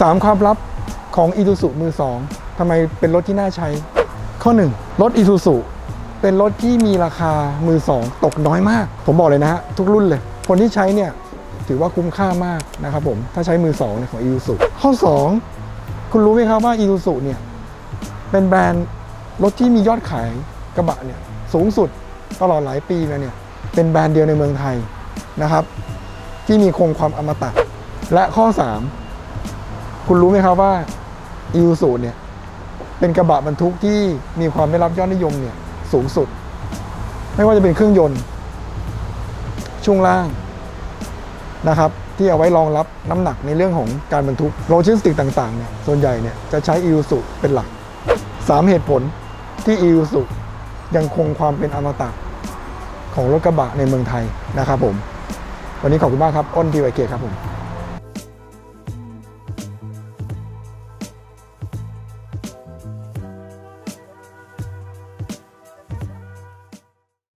3 ความลับของ i ี u ู u มือ 2ทำไมเป็นรถที่น่าใช้ ข้อ 1 รถ i ี u ู u เป็นรถที่มีราคามือ 2 ตกน้อยมาก ผมบอกเลยนะฮะ ทุกรุ่นเลย คนที่ใช้เนี่ย ถือว่าคุ้มค่ามากนะครับผม ถ้าใช้มือ2เนี่ยของ i ี u ู u ข้อ 2 คุณรู้ไหมครับว่า i ี u ู u เนี่ย เป็นแบรนด์รถที่มียอดขายกระบะเนี่ยสูงสุดตลอดหลายปีมาเนี่ยเป็นแบรนด์เดียวในเมืองไทยนะครับ ที่มีคงความอมตะและข้อ 3 คุณรู้ไหมครับว่าอี u ูเนี่ยเป็นกระบะบรรทุกที่มีความได้รับยอดนิยมเนี่ยสูงสุด ไม่ว่าจะเป็นเครื่องยนต์ ช่วงล่างนะครับ ที่เอาไว้รองรับน้ำหนักในเรื่องของการบรรทุกโลจิสติกต่างๆเนี่ยส่วนใหญ่เนี่ยจะใช้อี u ูเป็นหลัก 3 เหตุผลที่อี u ูยังคงความเป็นอมตะของรถกระบะในเมืองไทยนะครับผม วันนี้ขอบคุณมากครับ อ้นทีไวเกครับผม